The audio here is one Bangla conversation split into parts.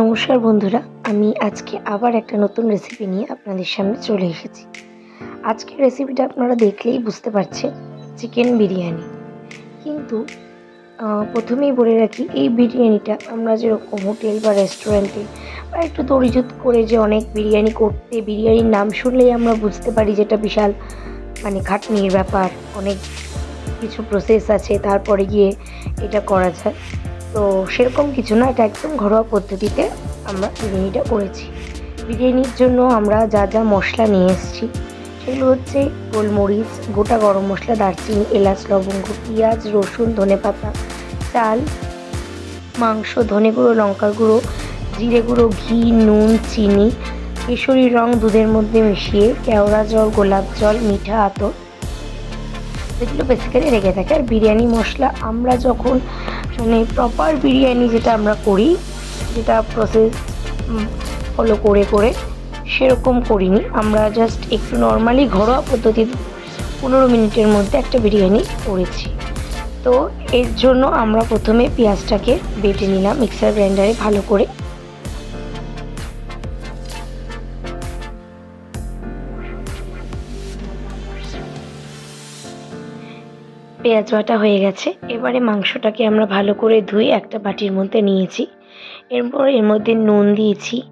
নমস্কার বন্ধুরা, আমি আজকে আবার একটা নতুন রেসিপি নিয়ে আপনাদের সামনে চলে এসেছি। আজকের রেসিপিটা আপনারা দেখলেই বুঝতে পারছেন চিকেন বিরিয়ানি। কিন্তু প্রথমেই বলে রাখি, এই বিরিয়ানিটা আমরা যেরকম হোটেল বা রেস্টুরেন্টে বা একটু তরিজুত করে যে অনেক বিরিয়ানি করতে, বিরিয়ানির নাম শুনলেই আমরা বুঝতে পারি যেটা বিশাল মানে খাটনির ব্যাপার, অনেক কিছু প্রসেস আছে, তারপরে গিয়ে এটা করা যায়। তো সেরকম কিছু না, এটা একদম ঘরোয়া পদ্ধতিতে আমরা বিরিয়ানিটা করেছি। বিরিয়ানির জন্য আমরা যা যা মশলা নিয়ে এসেছি, সেগুলো হচ্ছে গোলমরিচ, গোটা গরম মশলা, দারচিনি, এলাচ, লবঙ্গ, পেঁয়াজ, রসুন ধনেপাতা চাল, মাংস, ধনে গুঁড়ো, লঙ্কার গুঁড়ো, জিরে গুঁড়ো, ঘি, নুন, চিনি, কেশরী রং দুধের মধ্যে মিশিয়ে কেওড়া জল, গোলাপ জল, মিঠা আতর, এগুলো বেসিক্যালি লেগে থাকে। আর বিরিয়ানি মশলা আমরা যখন মানে প্রপার বিরিয়ানি যেটা আমরা করি, যেটা প্রসেস ফলো করে করে, সেরকম করিনি। আমরা জাস্ট একটু নর্মালি ঘরোয়া পদ্ধতিতে পনেরো মিনিটের মধ্যে একটা বিরিয়ানি করেছি। তো এর জন্য আমরা প্রথমে পেঁয়াজটাকে বেটে নিলাম মিক্সার গ্রাইন্ডারে ভালো করে। পেঁয়াজ বাটা হয়ে গেছে। এবারে মাংসটাকে আমরা ভালো করে ধুয়ে একটা বাটির মধ্যে নিয়েছি। এরপর এর মধ্যে নুন দিয়েছি,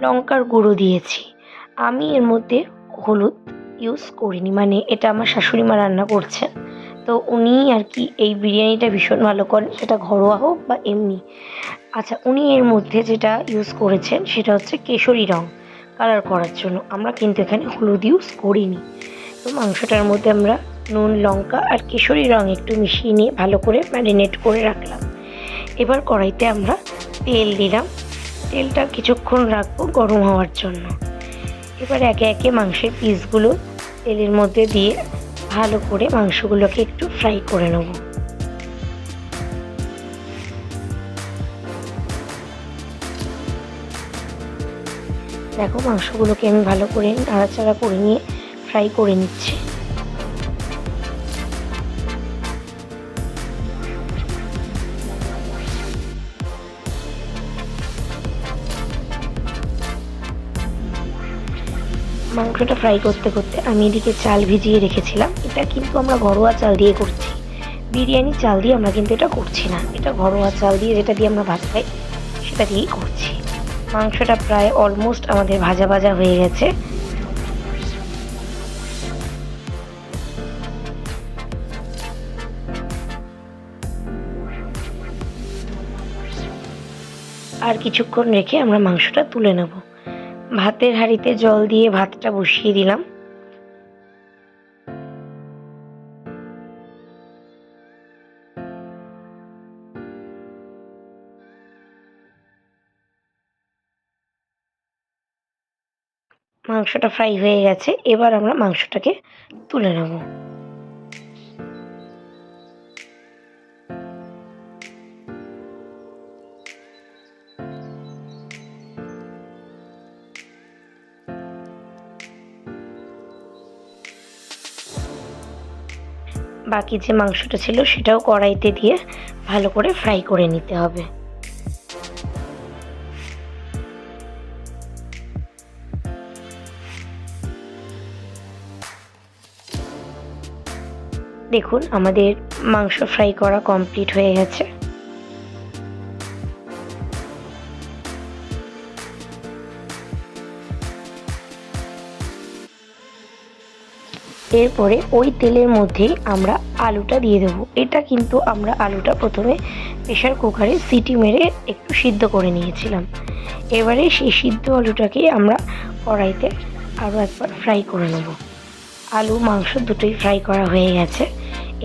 লঙ্কার গুঁড়ো দিয়েছি। আমি এর মধ্যে হলুদ ইউজ করিনি মানে এটা আমার শাশুড়ি মা রান্না করছেন। তো উনি আর কি এই বিরিয়ানিটা ভীষণ ভালো করেন, সেটা ঘরোয়া হোক বা এমনি। আচ্ছা উনি এর মধ্যে যেটা ইউজ করেছেন, সেটা হচ্ছে কেশরী রং কালার করার জন্য। আমরা কিন্তু এখানে হলুদ ইউজ করিনি। তো মাংসটার মধ্যে আমরা নুন, লঙ্কা আর কেশরী রং একটু মিশিয়ে নিয়ে ভালো করে ম্যারিনেট করে রাখলাম। এবার কড়াইতে আমরা তেল দিলাম। তেলটা কিছুক্ষণ রাখব গরম হওয়ার জন্য। এবার একে একে মাংসের পিসগুলো তেলের মধ্যে দিয়ে ভালো করে মাংসগুলোকে একটু ফ্রাই করে নেব। দেখো মাংসগুলোকে আমি ভালো করে নাড়াচাড়া করে নিয়ে ফ্রাই করে নিচ্ছি। মাংসটা ফ্রাই করতে করতে আমি এদিকে চাল ভিজিয়ে রেখেছিলাম। এটা কিন্তু আমরা ঘরোয়া চাল দিয়ে করছি। বিরিয়ানি চাল দিয়ে আমরা কিন্তু এটা করছি না। এটা ঘরোয়া চাল দিয়ে যেটা দিয়ে আমরা ভাত খাই, সেটা দিয়েই করছি। মাংসটা প্রায় অলমোস্ট আমাদের ভাজা ভাজা হয়ে গেছে। আর কিছুক্ষণ রেখে আমরা মাংসটা তুলে নেব। ভাতের হাঁড়িতে জল দিয়ে ভাতটা বসিয়ে দিলাম। মাংসটা ফ্রাই হয়ে গেছে, এবার আমরা মাংসটাকে তুলে নেব। বাকি যে মাংসটা ছিল সেটাও কড়াইতে দিয়ে ভালো করে ফ্রাই করে নিতে হবে। দেখুন, আমাদের মাংস ফ্রাই করা কমপ্লিট হয়ে গেছে। এরপরে ওই তেলের মধ্যেই আমরা আলুটা দিয়ে দেবো। এটা কিন্তু আমরা আলুটা প্রথমে প্রেশার কুকারে সিটি মেরে একটু সিদ্ধ করে নিয়েছিলাম। এবারে সেই সিদ্ধ আলুটাকে আমরা কড়াইতে আরও একবার ফ্রাই করে নেব। আলু, মাংস দুটোই ফ্রাই করা হয়ে গেছে।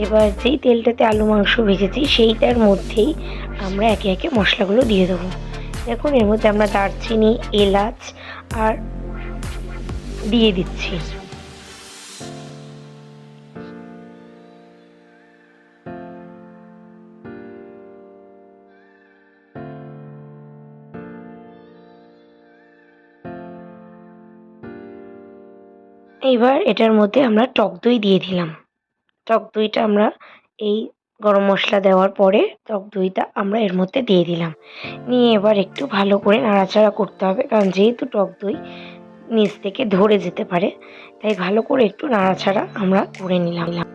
এবার যেই তেলটাতে আলু, মাংস ভেজেছি, সেইটার মধ্যেই আমরা একে একে মশলাগুলো দিয়ে দেবো। দেখুন, এর মধ্যে আমরা দারচিনি, এলাচ আর দিয়ে দিচ্ছি। এইবার এটার মধ্যে আমরা টক দই দিয়ে দিলাম। টক দইটা আমরা এই গরম মশলা দেওয়ার পরে টক দইটা আমরা এর মধ্যে দিয়ে দিলাম। নিয়ে এবার একটু ভালো করে নাড়াচাড়া করতে হবে, কারণ যেহেতু টক দই নিচ থেকে ধরে যেতে পারে, তাই ভালো করে একটু নাড়াচাড়া আমরা করে নিলাম।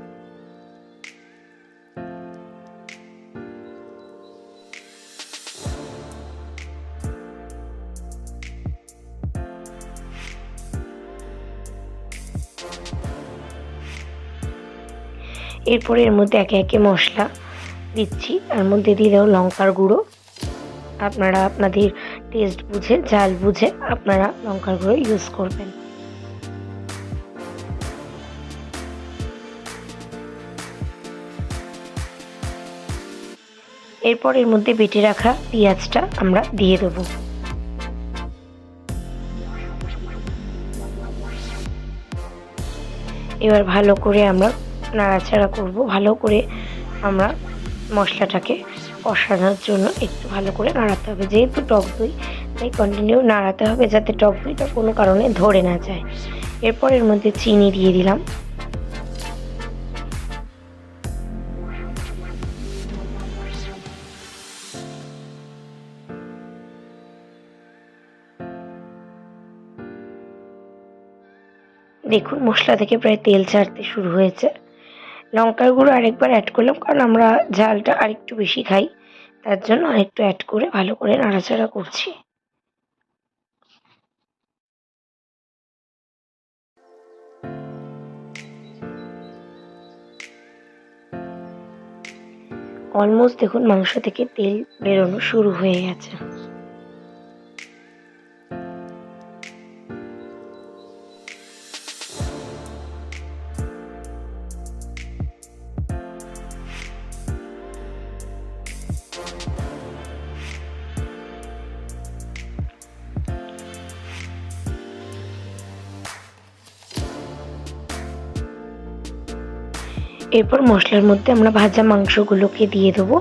এরপরে এর মধ্যে একে একে মশলা দিচ্ছি। তার মধ্যে দিলেও লঙ্কার গুঁড়ো। আপনারা আপনাদের টেস্ট বুঝে, ঝাল বুঝে আপনারা লঙ্কার গুঁড়ো ইউজ করবেন। এরপর এর মধ্যে বেটে রাখা পেঁয়াজটা আমরা দিয়ে দেবো। এবার ভালো করে আমরা নাড়াচাড়া করব, ভালো করে আমরা মশলাটাকে কষানোর জন্য একটু ভালো করে নাড়াতে হবে। যেহেতু টক দই, তাই কন্টিনিউ নাড়াতে হবে যাতে টক দইটা কোনো কারণে ধরে না যায়। এরপর এর মধ্যে চিনি দিয়ে দিলাম। দেখুন, মশলা থেকে প্রায় তেল ছাড়তে শুরু হয়েছে। লঙ্কার গুঁড়ো আরেকবার অ্যাড করলাম, কারণ আমরা ঝালটা আরেকটু বেশি খাই। তার জন্য আরেকটু অ্যাড করে ভালো করে নাড়াচাড়া করছি। অলমোস্ট দেখুন মাংস থেকে তেল বেরোনো শুরু হয়ে গেছে। এরপর মশলার মধ্যে আমরা ভাজা মাংসগুলোকে দিয়ে দেবো।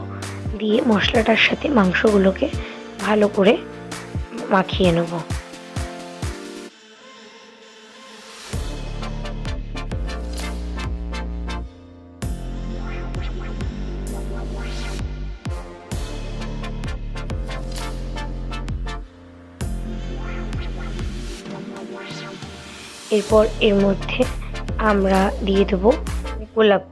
দিয়ে মশলাটার সাথে মাংসগুলোকে ভালো করে মাখিয়ে নেব। এরপর এর মধ্যে আমরা দিয়ে দেবো গোলাপ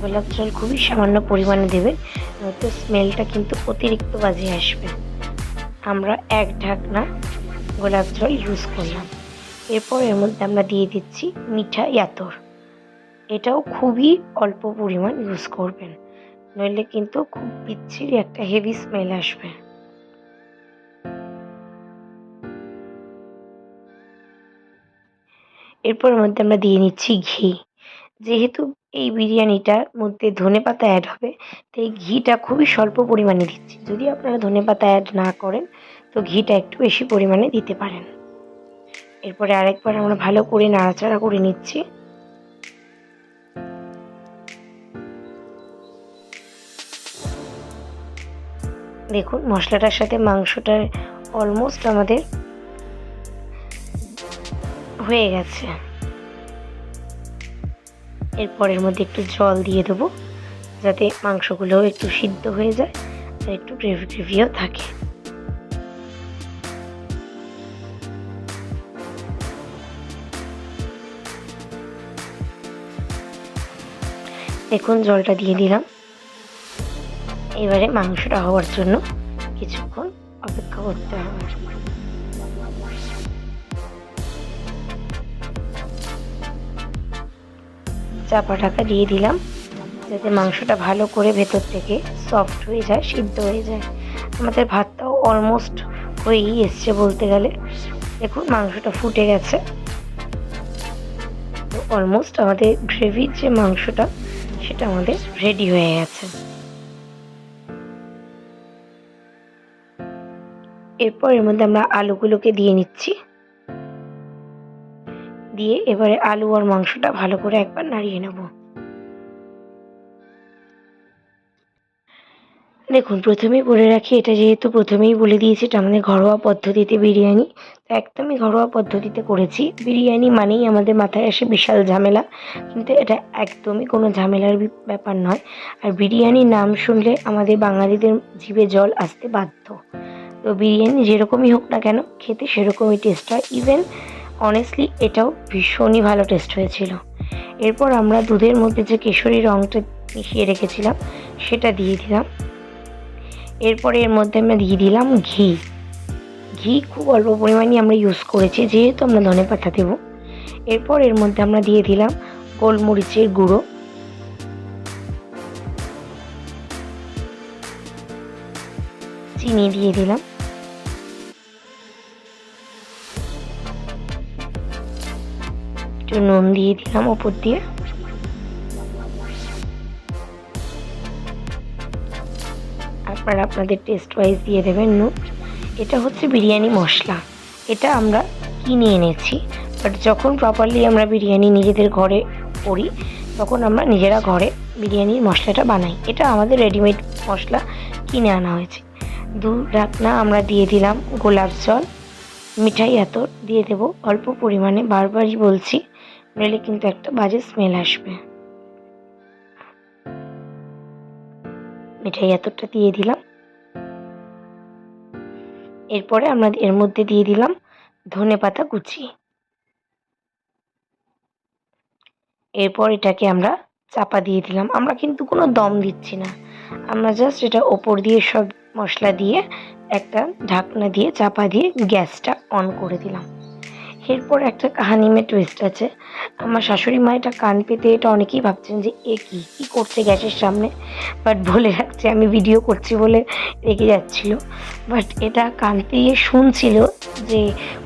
গোলাপ জল খুবই সামান্য পরিমাণে দেবে, নয়তো স্মেলটা কিন্তু অতিরিক্ত বাজে আসবে। আমরা এক ঢাকনা গোলাপ জল ইউজ করলাম। এরপর এর মধ্যে আমরা দিয়ে দিচ্ছি মিঠা ইয়াতর। এটাও খুবই অল্প পরিমাণ ইউজ করবেন, নইলে কিন্তু খুব বিচ্ছিরি একটা হেভি স্মেল আসবে। এরপর এর মধ্যে আমরা দিয়ে নিচ্ছি ঘি। যেহেতু এই বিরিয়ানিটার মধ্যে ধনে পাতা অ্যাড হবে, তাই ঘিটা খুবই স্বল্প পরিমাণে দিচ্ছি। যদি আপনারা ধনে পাতা অ্যাড না করেন, তো ঘিটা একটু বেশি পরিমাণে দিতে পারেন। এরপরে আরেকবার আমরা ভালো করে নাড়াচাড়া করে নিচ্ছি। দেখুন, মশলাটার সাথে মাংসটার অলমোস্ট আমাদের হয়ে গেছে। এরপর এর মধ্যে একটু জল দিয়ে দেবো, যাতে মাংসগুলোও একটু সিদ্ধ হয়ে যায় আর একটু গ্রেভি গ্রেভিও থাকে। দেখুন, জলটা দিয়ে দিলাম। এবারে মাংসটা হওয়ার জন্য কিছুক্ষণ অপেক্ষা করতে হবে। চাপা ঢাকা দিয়ে দিলাম, যাতে মাংসটা ভালো করে ভেতর থেকে সফট হয়ে যায়, সিদ্ধ হয়ে যায়। আমাদের ভাতটাও অলমোস্ট হয়েই এসছে বলতে গেলে। দেখুন, মাংসটা ফুটে গেছে। তো অলমোস্ট আমাদের গ্রেভির যে মাংসটা, সেটা আমাদের রেডি হয়ে গেছে। এরপর এর মধ্যে আমরা আলুগুলোকে দিয়ে নিচ্ছি। দিয়ে এবারে আলু আর মাংসটা ভালো করে একবার নাড়িয়ে নেব। দেখুন প্রথমেই বলে রাখি, এটা যেহেতু প্রথমেই বলে দিয়েছি, এটা আমাদের ঘরোয়া পদ্ধতিতে বিরিয়ানি। তো একদমই ঘরোয়া পদ্ধতিতে করেছি। বিরিয়ানি মানেই আমাদের মাথায় আসে বিশাল ঝামেলা, কিন্তু এটা একদমই কোনো ঝামেলার ব্যাপার নয়। আর বিরিয়ানির নাম শুনলে আমাদের বাঙালিদের জিভে জল আসতে বাধ্য। তো বিরিয়ানি যেরকমই হোক না কেন, খেতে সেরকমই টেস্ট হয়। ইভেন অনেস্টলি এটাও ভীষণই ভালো টেস্ট হয়েছিল। এরপর আমরা দুধের মধ্যে যে কেশরী রঙটা মিশিয়ে রেখেছিলাম, সেটা দিয়ে দিলাম। এরপরে এর মধ্যে আমরা দিয়ে দিলাম ঘি। ঘি খুব অল্প পরিমাণে আমরা ইউজ করেছি, যেহেতু আমরা ধনে পাতা দেবো। এরপর এর মধ্যে আমরা দিয়ে দিলাম গোলমরিচের গুঁড়ো। চিনি দিয়ে দিলাম। একটু নুন দিয়ে দিলাম ওপর দিয়ে। আপনারা আপনাদের টেস্ট ওয়াইজ দিয়ে দেবেন নুন। এটা হচ্ছে বিরিয়ানি মশলা। এটা আমরা কিনে এনেছি। বাট যখন প্রপারলি আমরা বিরিয়ানি নিজেদের ঘরে করি, তখন আমরা নিজেরা ঘরে বিরিয়ানির মশলাটা বানাই। এটা আমাদের রেডিমেড মশলা কিনে আনা হয়েছে। দু ঢাকনা আমরা দিয়ে দিলাম গোলাপ জল। মিঠাই এত দিয়ে দেবো। অল্প পরিমাণে বারবারই বলছি। নইলে কিন্তু একটা বাজে স্মেল আসবে। মিঠাই এতটা দিয়ে দিলাম। এরপরে আমরা এর মধ্যে দিয়ে দিলাম ধনে পাতা কুচি। এরপর এটাকে আমরা চাপা দিয়ে দিলাম। আমরা কিন্তু কোনো দম দিচ্ছি না। আমরা জাস্ট এটা ওপর দিয়ে সব মশলা দিয়ে একটা ঢাকনা দিয়ে চাপা দিয়ে গ্যাসটা অন করে দিলাম। এরপর একটা কাহানিমে টুইস্ট আছে। আমার শাশুড়ি মা এটা কান পেতে এটা অনেকেই ভাবছেন যে, এ কি? কী করছে গ্যাসের সামনে? বাট বলে রাখছে, আমি ভিডিও করছি বলে রেগে যাচ্ছিল। বাট এটা কান পেয়ে শুনছিল যে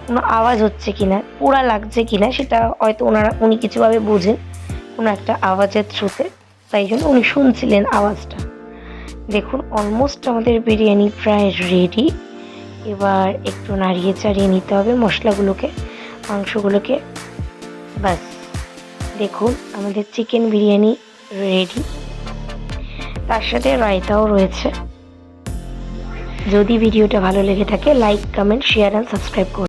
কোনো আওয়াজ হচ্ছে কি না পোড়া লাগছে কি না সেটা হয়তো ওনারা, উনি কিছুভাবে বোঝেন কোনো একটা আওয়াজের থ্রুতে তাই জন্য উনি শুনছিলেন আওয়াজটা। দেখুন অলমোস্ট আমাদের বিরিয়ানি প্রায় রেডি এবার একটু নাড়িয়ে চাড়িয়ে নিতে হবে মশলাগুলোকে। মাংসগুলোকে বাস। দেখুন, আমাদের চিকেন বিরিয়ানি রেডি তার সাথে রায়তাও রয়েছে। যদি ভিডিওটা ভালো লেগে থাকে like comment share and subscribe করুন।